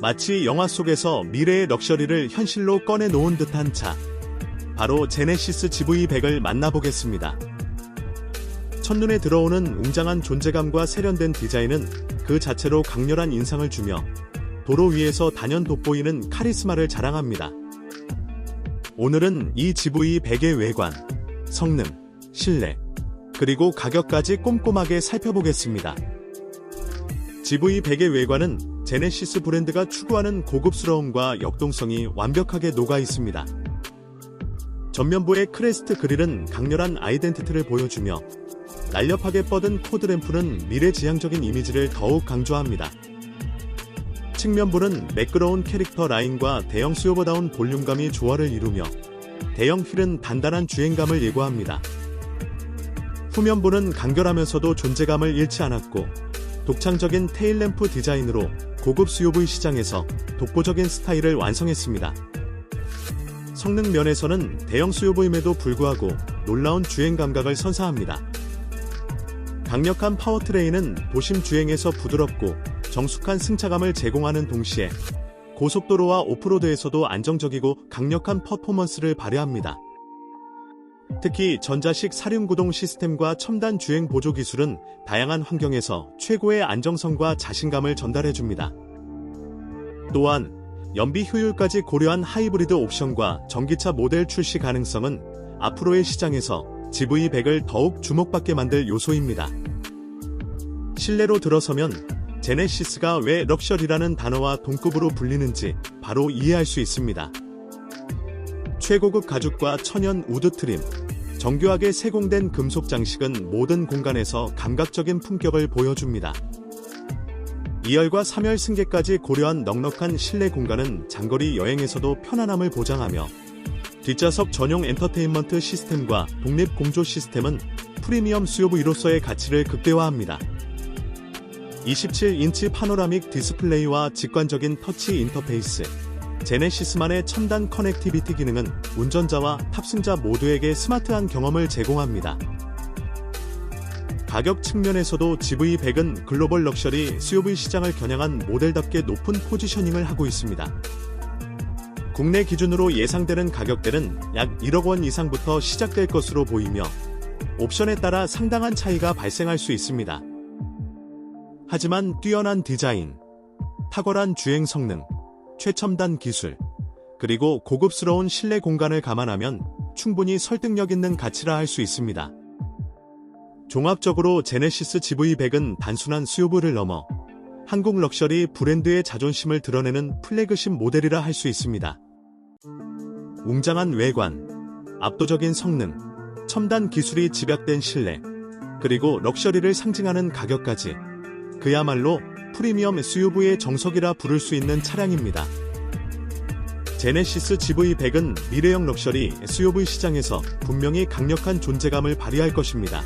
마치 영화 속에서 미래의 럭셔리를 현실로 꺼내 놓은 듯한 차. 바로 제네시스 GV100을 만나보겠습니다. 첫눈에 들어오는 웅장한 존재감과 세련된 디자인은 그 자체로 강렬한 인상을 주며 도로 위에서 단연 돋보이는 카리스마를 자랑합니다. 오늘은 이 GV100의 외관, 성능, 실내, 그리고 가격까지 꼼꼼하게 살펴보겠습니다. GV100의 외관은 제네시스 브랜드가 추구하는 고급스러움과 역동성이 완벽하게 녹아 있습니다. 전면부의 크레스트 그릴은 강렬한 아이덴티티를 보여주며 날렵하게 뻗은 코드램프는 미래지향적인 이미지를 더욱 강조합니다. 측면부는 매끄러운 캐릭터 라인과 대형 수요보다운 볼륨감이 조화를 이루며 대형 휠은 단단한 주행감을 예고합니다. 후면부는 간결하면서도 존재감을 잃지 않았고 독창적인 테일램프 디자인으로 고급 SUV 시장에서 독보적인 스타일을 완성했습니다. 성능 면에서는 대형 SUV임에도 불구하고 놀라운 주행 감각을 선사합니다. 강력한 파워트레인은 도심 주행에서 부드럽고 정숙한 승차감을 제공하는 동시에 고속도로와 오프로드에서도 안정적이고 강력한 퍼포먼스를 발휘합니다. 특히 전자식 사륜구동 시스템과 첨단 주행 보조 기술은 다양한 환경에서 최고의 안정성과 자신감을 전달해줍니다. 또한 연비 효율까지 고려한 하이브리드 옵션과 전기차 모델 출시 가능성은 앞으로의 시장에서 GV100을 더욱 주목받게 만들 요소입니다. 실내로 들어서면 제네시스가 왜 럭셔리라는 단어와 동급으로 불리는지 바로 이해할 수 있습니다. 최고급 가죽과 천연 우드 트림, 정교하게 세공된 금속 장식은 모든 공간에서 감각적인 품격을 보여줍니다. 2열과 3열 승객까지 고려한 넉넉한 실내 공간은 장거리 여행에서도 편안함을 보장하며 뒷좌석 전용 엔터테인먼트 시스템과 독립 공조 시스템은 프리미엄 SUV로서의 가치를 극대화합니다. 27인치 파노라믹 디스플레이와 직관적인 터치 인터페이스, 제네시스만의 첨단 커넥티비티 기능은 운전자와 탑승자 모두에게 스마트한 경험을 제공합니다. 가격 측면에서도 GV100은 글로벌 럭셔리 SUV 시장을 겨냥한 모델답게 높은 포지셔닝을 하고 있습니다. 국내 기준으로 예상되는 가격대는 약 1억 원 이상부터 시작될 것으로 보이며 옵션에 따라 상당한 차이가 발생할 수 있습니다. 하지만 뛰어난 디자인, 탁월한 주행 성능, 최첨단 기술, 그리고 고급스러운 실내 공간을 감안하면 충분히 설득력 있는 가치라 할 수 있습니다. 종합적으로 제네시스 GV100은 단순한 SUV를 넘어 한국 럭셔리 브랜드의 자존심을 드러내는 플래그십 모델이라 할 수 있습니다. 웅장한 외관, 압도적인 성능, 첨단 기술이 집약된 실내, 그리고 럭셔리를 상징하는 가격까지 그야말로 프리미엄 SUV의 정석이라 부를 수 있는 차량입니다. 제네시스 GV100은 미래형 럭셔리 SUV 시장에서 분명히 강력한 존재감을 발휘할 것입니다.